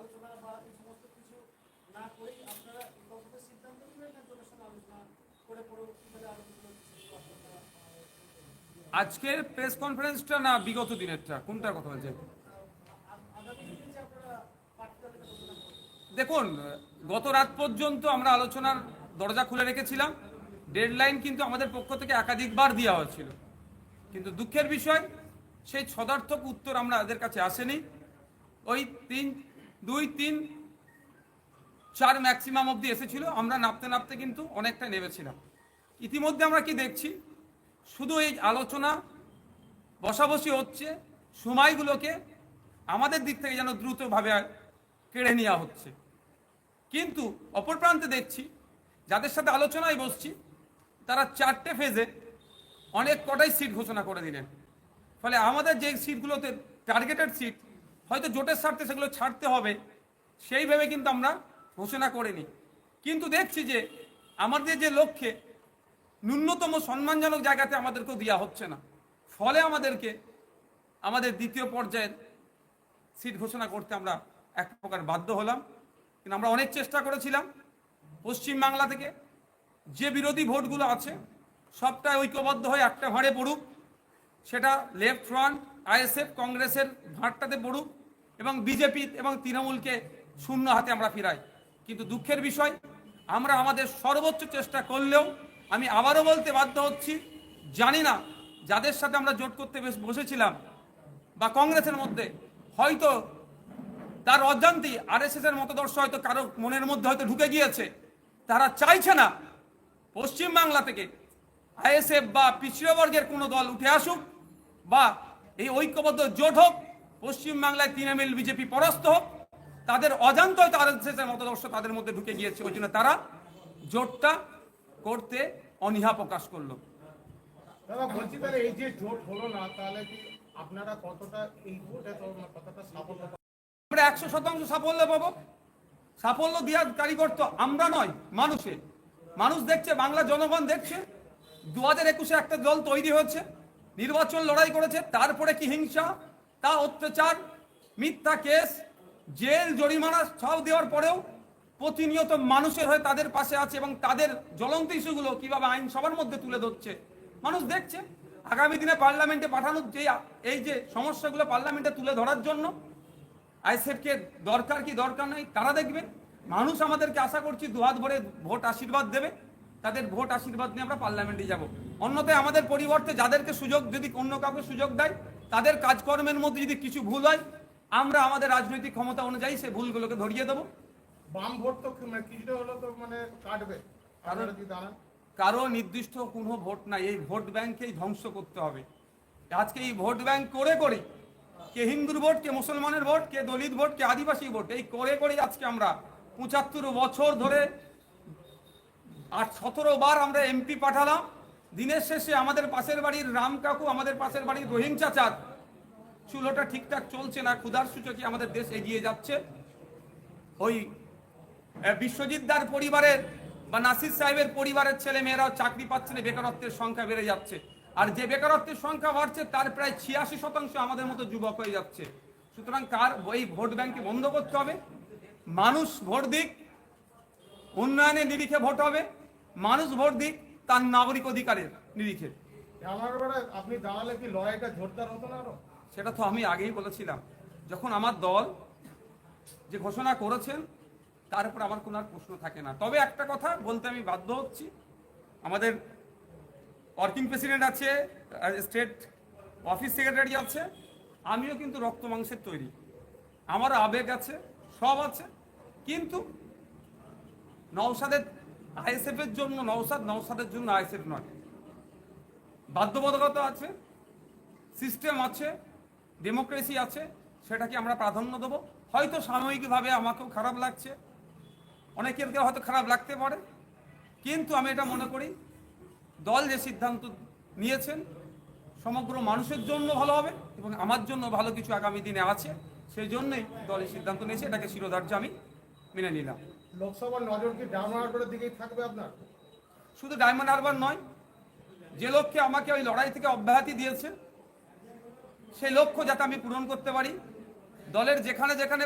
আলোচনা বা এই সমস্ত কিছু না করেই আপনারা সিদ্ধান্ত নেবেন না দলের সঙ্গে আলোচনা করে পরবর্তীকালে আজকের প্রেস কনফারেন্সটা না বিগত দিনেরটা? কোনটার কথা করবেন। দেখুন গত রাত পর্যন্ত আমরা আলোচনার দরজা খুলে রেখেছিলাম। ডেডলাইন কিন্তু আমাদের পক্ষ থেকে একাধিকবার দেওয়া হয়েছিল। কিন্তু দুঃখের বিষয় সেই সদার্থক উত্তর আমরা এদের কাছে আসেনি। ওই তিন দুই, তিন, চার ম্যাক্সিমাম অবধি এসেছিল। আমরা নাপতে নাপতে কিন্তু অনেকটা নেমেছিলাম। ইতিমধ্যে আমরা কি দেখছি? শুধু এই আলোচনা বসাবসি হচ্ছে, সময়গুলোকে আমাদের দিক থেকে যেন দ্রুতভাবে কেড়ে নেওয়া হচ্ছে। কিন্তু অপর প্রান্তে দেখছি, যাদের সাথে আলোচনায় বসছি, তারা চারটে ফেজে অনেক কটাই সিট ঘোষণা করে দিলেন। ফলে আমাদের যে সিটগুলোতে টার্গেটেড সিট হয়তো জোটের স্বার্থে সেগুলো ছাড়তে হবে। সেইভাবে কিন্তু আমরা ঘোষণা করিনি। কিন্তু দেখছি যে আমাদের যে লক্ষ্যে ন্যূনতম সম্মানজনক জায়গাতে আমাদেরকেও দেওয়া হচ্ছে না। ফলে আমাদেরকে আমাদের দ্বিতীয় পর্যায়ের সিট ঘোষণা করতে আমরা এক প্রকার বাধ্য হলাম। কিন্তু আমরা অনেক চেষ্টা করেছিলাম পশ্চিমবাংলা থেকে। যে বিরোধী ভোটগুলো আছে, সবটাই ঐক্যবদ্ধ হয়ে একটা ভাঁড়ে পড়ুক। সেটা লেফট ফ্রন্ট আইএসএফ কংগ্রেসের ভাঁটটাতে পড়ুক। এবং বিজেপি এবং তৃণমূলকে শূন্য হাতে আমরা ফিরাই। কিন্তু দুঃখের বিষয়, আমরা আমাদের সর্বোচ্চ চেষ্টা করলেও আমি আবারও বলতে বাধ্য হচ্ছি, জানি না যাদের সাথে আমরা জোট করতে বেশ বসেছিলাম বা কংগ্রেসের মধ্যে, হয়তো তার অজান্তেই আরএসএস এর মতদর্শ হয়তো কারও মনের মধ্যে হয়তো ঢুকে গিয়েছে। তারা চাইছে না পশ্চিমবাংলা থেকে আইএসএফ বা পিছিয়ে বর্গের কোনো দল উঠে আসুক বা এই ঐক্যবদ্ধ জোট হোক পশ্চিম বাংলায় তৃণমূল বিজেপি পরাস্ত হোক তাদের অজান্ত হয়তো আরএসএস এর মতদর্শ তাদের মধ্যে ঢুকে গিয়েছে ওই জন্য তারা জোটটা করতে অনীহা প্রকাশ করল। দাদা বলছি তাহলে এই যে জোট হলো না তাহলে কি আপনারা কতটা এই ভোটে কতটা সাফল্য আমরা একশো শতাংশ সাফল্য পাবো। সাফল্য দেওয়ার কারিগর তো আমরা নয় মানুষে। মানুষ দেখছে বাংলা জনগণ দেখছে। দু হাজার একুশে একটা দল তৈরি হয়েছে নির্বাচন লড়াই করেছে তারপরে কি হিংসা তা অত্যাচার, মিথ্যা কেস, জেল, জরিমানা সব দেওয়ার পরেও প্রতিনিয়ত মানুষের হয়ে তাদের পাশে আছে এবং তাদের জ্বলন্ত ইস্যুগুলো কীভাবে আইনসভার মধ্যে তুলে ধরছে, মানুষ দেখছে। আগামী দিনে পার্লামেন্টে পাঠানোর যে, এই যে সমস্যাগুলো পার্লামেন্টে তুলে ধরার জন্য আইসেফকে দরকার কি, দরকার নাই, তারা দেখবে। মানুষ আমাদেরকে আশা করছি দুহাত ভরে ভোট আশীর্বাদ দেবে। তাদের ভোট আশীর্বাদ নিয়ে আমরা পার্লামেন্টে যাব। অন্যথায় আমাদের পরিবর্তে যাদেরকে সুযোগ যদি অন্য কাউকে সুযোগ দেয় তাদের কাজকর্মের মধ্যে যদি কিছু ভুল হয় আমরা আমাদের রাজনৈতিক ক্ষমতা অনুযায়ী সেই ভুলগুলোকে ধরিয়ে দেবো। বাম ভোট তো মানে কিছুটা হলো তো মানে কাটবে। দাঁড়ান কারও নির্দিষ্ট কোনো ভোট নাই এই ভোট ব্যাংকেই ধ্বংস করতে হবে। আজকে এই ভোট ব্যাংক করে করে কে হিন্দুর ভোট কে মুসলমানের ভোট কে দলিত ভোট কে আদিবাসী ভোট এই করে করে আজকে আমরা পঁচাত্তর বছর ধরে আর সতেরো বার আমরা এমপি পাঠালাম। দিনের শেষে আমাদের পাশের বাড়ির রাম কাকু আমাদের পাশের বাড়ির রহিম চাচার চুলোটা ঠিকঠাক চলছে না ক্ষুধার সূচকে আমাদের দেশ এগিয়ে যাচ্ছে। ওই আহ, বিশ্বজিৎ দার পরিবারের বা নাসির সাহেবের পরিবারের ছেলে মেয়েরাও চাকরি পাচ্ছে না বেকারত্বের সংখ্যা বেড়ে যাচ্ছে। আর যে বেকারত্বের সংখ্যা বাড়ছে তার প্রায় ছিয়াশি শতাংশ আমাদের মতো যুবক হয়ে যাচ্ছে। সুতরাং কার এই ভোট ব্যাংকে বন্ধ করতে হবে। মানুষ ভোট দিক উন্নয়নের নিরিখে ভোট হবে। মানুষ ভোট দিক তার নাগরিক অধিকারের নিরিখে আমার আপনি দাঁড়ালে কি লড়াইটা জোরদার হতো না আরও? সেটা তো আমি আগেই বলেছিলাম। যখন আমার দল যে ঘোষণা করেছেন তার উপর আমার কোনো আর প্রশ্ন থাকে না। তবে একটা কথা বলতে আমি বাধ্য হচ্ছি। আমাদের ওয়ার্কিং প্রেসিডেন্ট আছে স্টেট অফিস সেক্রেটারি আছে। আমিও কিন্তু রক্ত মাংসের তৈরি। আমার আবেগ আছে সব আছে। কিন্তু নওসাদের আইএসএফ এর জন্য নওসাদ নওসাদের জন্য আইএসএফ নয়। বাধ্যবাধকতা আছে, সিস্টেম আছে, ডেমোক্রেসি আছে, সেটাকে আমরা প্রাধান্য দেবো। হয়তো সাময়িকভাবে আমাকেও খারাপ লাগছে অনেকের হয়তো খারাপ লাগতে পারে, কিন্তু আমি এটা মনে করি, দল যে সিদ্ধান্ত নিয়েছেন, সমগ্র মানুষের জন্য ভালো হবে এবং আমার জন্য ভালো কিছু আগামী দিনে আছে, সেই জন্যই দলের সিদ্ধান্ত নিয়েছে, এটাকে শিরোধার্য আমি মেনে নিলাম। নজর কি ডাউন হারবারের দিকেই থাকবে আপনার? শুধু ডায়মন্ড হারবার নয়, যে লক্ষ্যে আমাকে ওই লড়াই থেকে অব্যাহতি দিয়েছে, সেই লক্ষ্য যাতে আমি পূরণ করতে পারি। দলের যেখানে যেখানে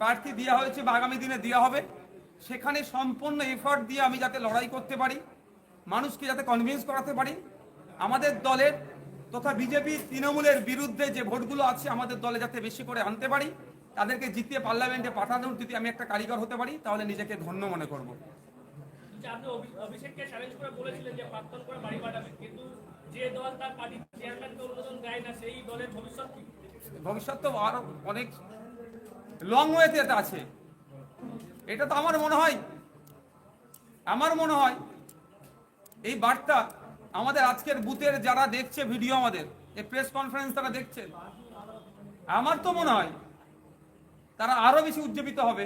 প্রার্থী দেওয়া হয়েছে বা আগামী দিনে দেওয়া হবে, সেখানে সম্পূর্ণ এফর্ট দিয়ে আমি যাতে লড়াই করতে পারি, মানুষকে যাতে কনভিন্স করাতে পারি। আমাদের দলের তথা বিজেপি তৃণমূলের বিরুদ্ধে যে ভোটগুলো আছে, আমাদের দলে যাতে বেশি করে আনতে পারি। তাদেরকে জিতিয়ে পার্লামেন্টে পাঠানোর যদি আমি একটা কারিগর হতে পারি তাহলে নিজেকে ধন্য মনে করব। যে আপনি অভি- অভিষেককে চ্যালেঞ্জ করে বলেছিলেন যে প্রাক্তন করে বাড়ি পাঠাবেন কিন্তু যে দল তার পার্টির চেয়ারম্যানকে অনুমোদন দেয় না সেই দলের ভবিষ্যৎ ভবিষ্যৎ তো আরও অনেক লং ওয়েতে এটা আছে। এটা তো আমার মনে হয়। আমার মনে হয় এই বার্তা আমাদের আজকের বুথের যারা দেখছে ভিডিও আমাদের এই প্রেস কনফারেন্স তারা দেখছেন আমার তো মনে হয় তারা আরও বেশি উজ্জীবিত হবে,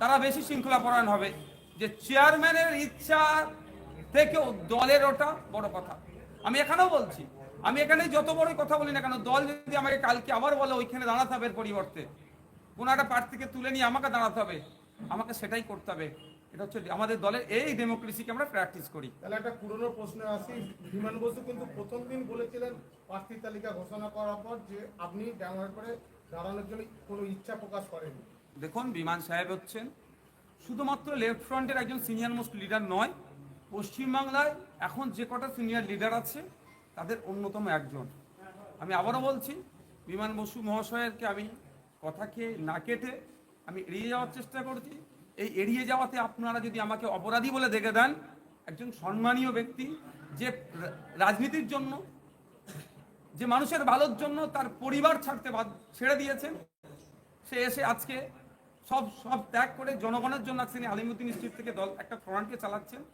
তারা বেশি শৃঙ্খলা পরায়ণ হবে। যে চেয়ারম্যানের ইচ্ছা থেকেও দলের ওটা বড় কথা। আমি এখানেও বলছি, আমি এখানে যত বড় কথা বলি না কেন, দল যদি আমাকে কালকে আবার বলে ওইখানে দাঁড়াতে হবে পরিবর্তে, কোনো একটা প্রার্থীকে তুলে নিয়ে আমাকে দাঁড়াতে হবে, আমাকে সেটাই করতে হবে। এটা হচ্ছে আমাদের দলের এই ডেমোক্রেসিকে আমরা প্র্যাকটিস করি। তাহলে একটা পুরনো প্রশ্ন আসি বিমান বসু কিন্তু প্রথম দিন বলেছিলেন, প্রার্থী তালিকা ঘোষণা করার পর যে আপনি ব্যবহার করে দাঁড়ানোর জন্য কোনো ইচ্ছা প্রকাশ করেননি দেখুন, বিমান সাহেব হচ্ছেন শুধুমাত্র লেফট ফ্রন্টের একজন সিনিয়র মোস্ট লিডার নয়, পশ্চিমবাংলায় এখন যে কটা সিনিয়র লিডার আছে, তাদের অন্যতম একজন। আমি আবারও বলছি, বিমান বসু মহাশয়েরকে আমি কথাকে না কেটে আমি এড়িয়ে যাওয়ার চেষ্টা করছি। এই এড়িয়ে যাওয়াতে আপনারা যদি আমাকে অপরাধী বলে দেখে দেন, একজন সম্মানীয় ব্যক্তি যে রাজনীতির জন্য যে মানুষের ভালোর জন্য তার পরিবার ছাড়তে ছেড়ে দিয়েছেন, সে এসে আজকে সব সব ত্যাগ করে জনগণের জন্য আজকে আলিমুদ্দিন স্ট্রিট থেকে দল একটা ফ্রন্টকে চালাচ্ছেন।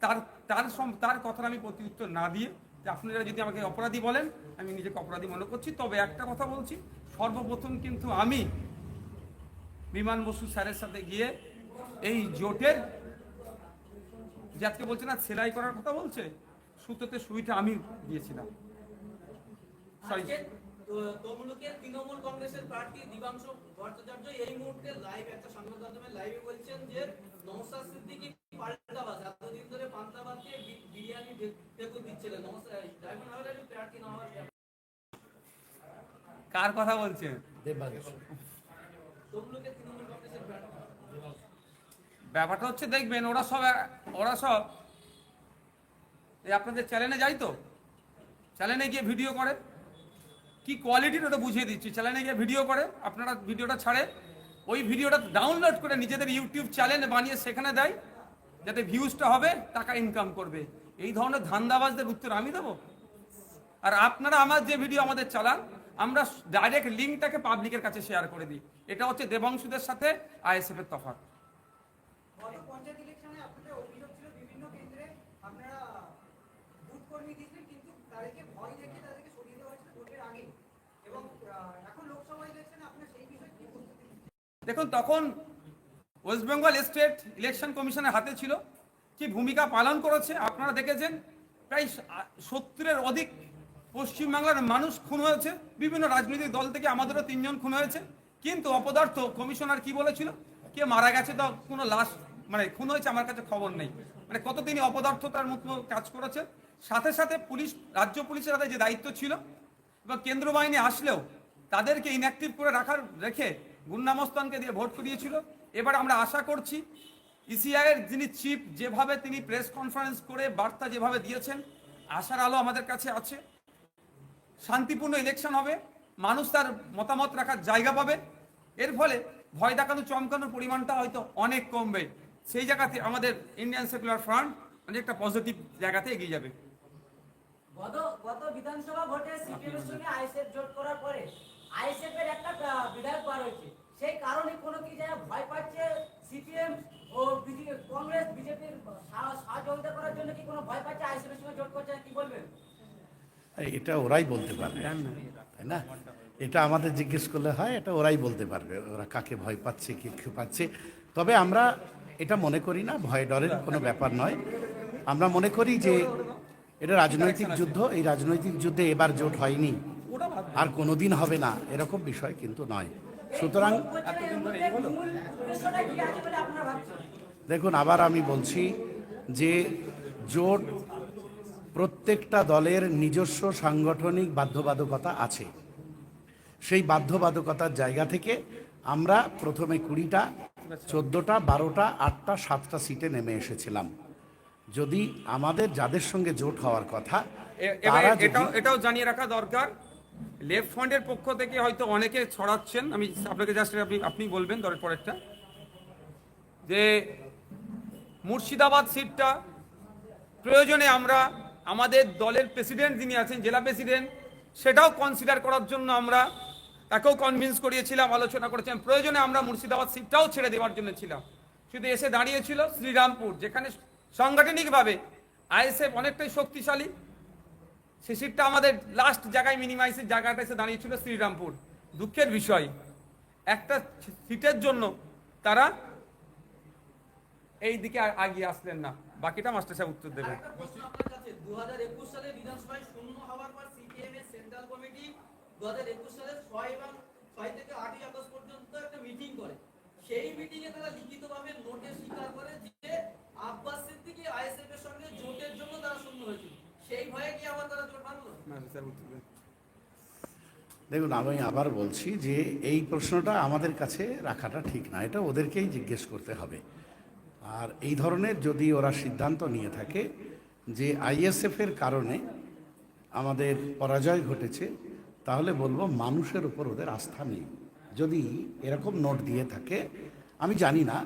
তার তার সম- তার কথার আমি প্রতি উত্তর না দিয়ে যে আপনারা যদি আমাকে অপরাধী বলেন, আমি নিজেকে অপরাধী মনে করছি। তবে একটা কথা বলছি, সর্বপ্রথম কিন্তু আমি বিমান বসু স্যারের সাথে গিয়ে এই জোটের যে আজকে বলছে না, সেলাই করার কথা বলছে, সুতোতে সুইটা আমি দিয়েছিলাম। তমলুকের তৃণমূল কংগ্রেসের প্রার্থী দিবাংশু ভট্টাচার্য এই মুহূর্তে লাইভ একটা সংবাদ মাধ্যমে লাইভে বলছেন যে নমস্কার সিদ্দিকি পাল্টাবাজ এতদিন ধরে পান্তাবাদকে বিরিয়ানি টেকু দিচ্ছিলেন নমস্কার ডায়মন্ড প্রার্থী না কার কথা বলছেন? তমলুকের তৃণমূল কংগ্রেসের প্রার্থী। ব্যাপারটা হচ্ছে দেখবেন ওরা সব ওরা সব এই আপনাদের চ্যানেলে যাই তো? চ্যানেলে গিয়ে ভিডিও করে। কি কোয়ালিটির ওটা বুঝিয়ে দিচ্ছি। চ্যানেলে গিয়ে ভিডিও করে, আপনারা ভিডিওটা ছাড়ে। ওই ভিডিওটা ডাউনলোড করে নিজেদের ইউটিউব চ্যানেল বানিয়ে সেখানে দেয়, যাতে ভিউজটা হবে, টাকা ইনকাম করবে। এই ধরনের ধান্দাবাজদের উত্তর আমি দেবো? আর আপনারা আমার যে ভিডিও আমাদের চালান, আমরা ডাইরেক্ট লিঙ্কটাকে পাবলিকের কাছে শেয়ার করে দিই। এটা হচ্ছে দেবংশুদের সাথে আইএসএফ এর তফাৎ গত পঞ্চায়েত ইলেকশনে আপনাদের অভিযোগ ছিল বিভিন্ন কেন্দ্রে আপনারা বুথ কর্মী দিয়েছিলেন কিন্তু তাদেরকে ভয় দেখে তাদেরকে সরিয়ে দেওয়া হয়েছিল ভোটের আগে এবং আহ, এখন লোকসভা ইলেকশনে আপনার সেই বিষয়ে কি প্রস্তুতি নিচ্ছেন? দেখুন, তখন ওয়েস্ট বেঙ্গল স্টেট ইলেকশন কমিশনের হাতে ছিল, কি ভূমিকা পালন করেছে, আপনারা দেখেছেন, প্রায় সত্তরের অধিক পশ্চিমবাংলার মানুষ খুন হয়েছে, বিভিন্ন রাজনৈতিক দল থেকে আমাদেরও তিনজন খুন হয়েছে, কিন্তু অপদার্থ কমিশনার কি বলেছিল, কে মারা গেছে তো কোনো লাশ মানে খুন হয়েছে আমার কাছে খবর নেই মানে কত তিনি অপদার্থতার মতো কাজ করেছে, সাথে সাথে পুলিশ, রাজ্য পুলিশের হাতে যে দায়িত্ব ছিল, এবং কেন্দ্র বাহিনী আসলেও তাদেরকে ইনঅ্যাক্টিভ করে রাখার রেখে গুন্ডামস্তানকে দিয়ে ভোট করিয়েছিল এবার আমরা আশা করছি ইসিআইয়ের যিনি চিফ যেভাবে তিনি প্রেস কনফারেন্স করে বার্তা যেভাবে দিয়েছেন, আশার আলো আমাদের কাছে আছে। শান্তিপূর্ণ ইলেকশন হবে, মানুষ তার মতামত রাখার জায়গা পাবে। এর ফলে ভয় দেখানো, চমকানোর পরিমাণটা হয়তো অনেক কমবে। সেই জায়গাতে আমাদের ইন্ডিয়ান সেকুলার ফ্রন্ট অনেকটা পজিটিভ জায়গাতে এগিয়ে যাবে। বিধানসভা ভোটে সঙ্গে আইএসএফ জোট করার পরে আইএসএফ এর একটা বিধায়ক বার হয়েছে। সেই কারণে কোনো কি জায়গায় ভয় পাচ্ছে সিপিএম ও বিজে- কংগ্রেস বিজেপির সহযোগিতা করার জন্য কি কোনো ভয় পাচ্ছে? আইএসএফ সঙ্গে জোট করছে কি বলবেন? এটা ওরাই বলতে পারবে। তাই না? এটা আমাদের জিজ্ঞেস করলে হয় এটা ওরাই বলতে পারবে। ওরা কাকে ভয় পাচ্ছে কি কি পাচ্ছে। তবে আমরা এটা মনে করি না ভয় ডরের কোনো ব্যাপার নয়। আমরা মনে করি যে এটা রাজনৈতিক যুদ্ধ এই রাজনৈতিক যুদ্ধে এবার জোট হয়নি। আর কোনোদিন হবে না এরকম বিষয় কিন্তু নয়। সুতরাং দেখুন আবার আমি বলছি যে জোট প্রত্যেকটা দলের নিজস্ব সাংগঠনিক বাধ্যবাধকতা আছে। সেই বাধ্যবাধকতার জায়গা থেকে আমরা প্রথমে কুড়িটা চোদ্দোটা বারোটা আটটা সাতটা সিটে নেমে এসেছিলাম। যদি আমাদের যাদের সঙ্গে জোট হওয়ার কথা এটাও জানিয়ে রাখা দরকার লেফট ফ্রন্টের পক্ষ থেকে হয়তো অনেকে ছড়াচ্ছেন। আমি আপনাকে জাস্ট আপনি আপনি বলবেন দরের পরেরটা। যে মুর্শিদাবাদ সিটটা প্রয়োজনে আমরা আমাদের দলের প্রেসিডেন্ট যিনি আছেন, জেলা প্রেসিডেন্ট, সেটাও কনসিডার করার জন্য আমরা তাকেও কনভিন্স করিয়েছিলাম, আলোচনা করেছেন প্রয়োজনে আমরা মুর্শিদাবাদ সিটটাও ছেড়ে দেওয়ার জন্য ছিলাম। শুধু এসে দাঁড়িয়েছিল শ্রীরামপুর, যেখানে সাংগঠনিকভাবে আইএসএফ অনেকটাই শক্তিশালী। সিটটা আমাদের লাস্ট জায়গায় মিনিমাইসের জায়গাটা এসে দাঁড়িয়েছিল শ্রীরামপুর। দুঃখের বিষয়, একটা সিটের জন্য তারা এই দিকে আগিয়ে আসলেন না। বাকিটা মাস্টার সাহেব উত্তর দেবেন। সেই মিটিং এ তারা লিখিতভাবে নোটে স্বীকার করে যে আব্বাস সিদ্দিকী আইএসএফ এর সঙ্গে জোটের জন্য তারা শূন্য হয়েছিল। দেখুন, আমি আবার বলছি যে এই প্রশ্নটা আমাদের কাছে রাখাটা ঠিক না। এটা ওদেরকেই জিজ্ঞেস করতে হবে। আর এই ধরনের যদি ওরা সিদ্ধান্ত নিয়ে থাকে যে আইএসএফের কারণে আমাদের পরাজয় ঘটেছে, তাহলে বলব মানুষের উপর ওদের আস্থা নেই। যদি এরকম নোট দিয়ে থাকে, আমি জানি না,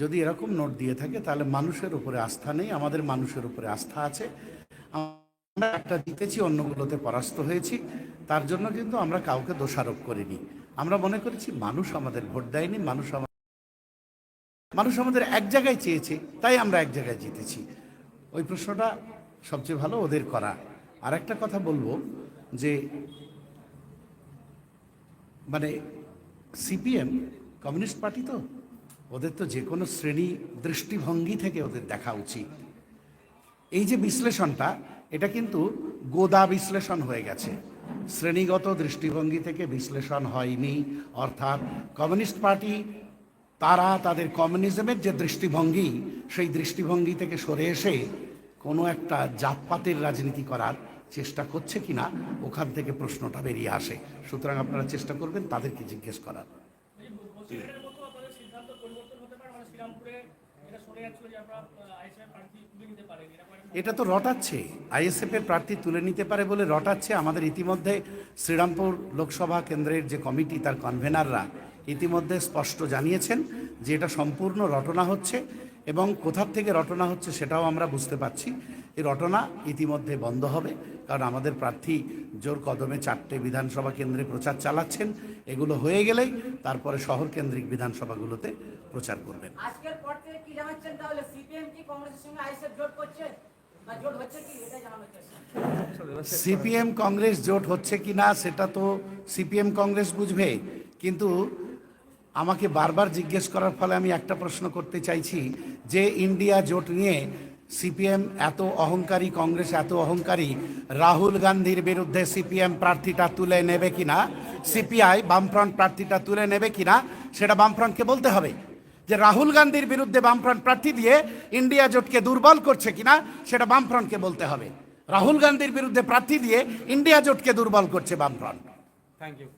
যদি এরকম নোট দিয়ে থাকে, তাহলে মানুষের উপরে আস্থা নেই, আমাদের মানুষের উপরে আস্থা আছে। আমরা একটা জিতেছি অন্যগুলোতে পরাস্ত হয়েছি। তার জন্য কিন্তু আমরা কাউকে দোষারোপ করিনি। আমরা মনে করেছি মানুষ আমাদের ভোট দেয়নি, মানুষ আমাদের মানুষ আমাদের এক জায়গায় চেয়েছে, তাই আমরা এক জায়গায় জিতেছি। ওই প্রশ্নটা সবচেয়ে ভালো ওদের করা। আর একটা কথা বলব যে মানে সিপিএম কমিউনিস্ট পার্টি তো, ওদের তো যে কোনো শ্রেণি দৃষ্টিভঙ্গি থেকে ওদের দেখা উচিত। এই যে বিশ্লেষণটা এটা কিন্তু গোদা বিশ্লেষণ হয়ে গেছে। শ্রেণীগত দৃষ্টিভঙ্গি থেকে বিশ্লেষণ হয়নি, অর্থাৎ কমিউনিস্ট পার্টি তারা তাদের কমিউনিজমের যে দৃষ্টিভঙ্গি, সেই দৃষ্টিভঙ্গি থেকে সরে এসে কোনো একটা জাতপাতের রাজনীতি করার চেষ্টা করছে কিনা, ওখান থেকে প্রশ্নটা বেরিয়ে আসে। সুতরাং আপনারা চেষ্টা করবেন তাদেরকে জিজ্ঞেস করার। এটা তো রটাচ্ছে। আইএসএফের প্রার্থী তুলে নিতে পারে বলে রটাচ্ছে। আমাদের ইতিমধ্যে শ্রীরামপুর লোকসভা কেন্দ্রের যে কমিটি, তার কনভেনাররা ইতিমধ্যে স্পষ্ট জানিয়েছেন যে এটা সম্পূর্ণ রটনা হচ্ছে এবং কোথার থেকে রটনা হচ্ছে সেটাও আমরা বুঝতে পারছি। এই রটনা ইতিমধ্যে বন্ধ হবে কারণ আমাদের প্রার্থী জোর কদমে চারটে বিধানসভা কেন্দ্রে প্রচার চালাচ্ছেন। এগুলো হয়ে গেলেই তারপরে শহর কেন্দ্রিক বিধানসভাগুলোতে প্রচার করবেন। আজকের পর থেকে কি জানাচ্ছেন? তাহলে সিপিএম কি কংগ্রেসের সঙ্গে আইএসএফ জোট করছে? সিপিএম কংগ্রেস জোট হচ্ছে কি না সেটা তো সিপিএম কংগ্রেস বুঝবে। কিন্তু আমাকে বারবার জিজ্ঞেস করার ফলে আমি একটা প্রশ্ন করতে চাইছি যে ইন্ডিয়া জোট নিয়ে সিপিএম এত অহংকারী কংগ্রেস এত অহংকারী রাহুল গান্ধীর বিরুদ্ধে সিপিএম প্রার্থীটা তুলে নেবে কিনা সিপিআই বামফ্রন্ট প্রার্থীটা তুলে নেবে কিনা সেটা বামফ্রন্টকে বলতে হবে। যে রাহুল গান্ধীর বিরুদ্ধে বামফ্রন্ট প্রার্থী দিয়ে ইন্ডিয়া জোটকে দুর্বল করছে কিনা, সেটা বামফ্রন্টকে বলতে হবে। রাহুল গান্ধীর বিরুদ্ধে প্রার্থী দিয়ে ইন্ডিয়া জোটকে দুর্বল করছে বামফ্রন্ট। Thank you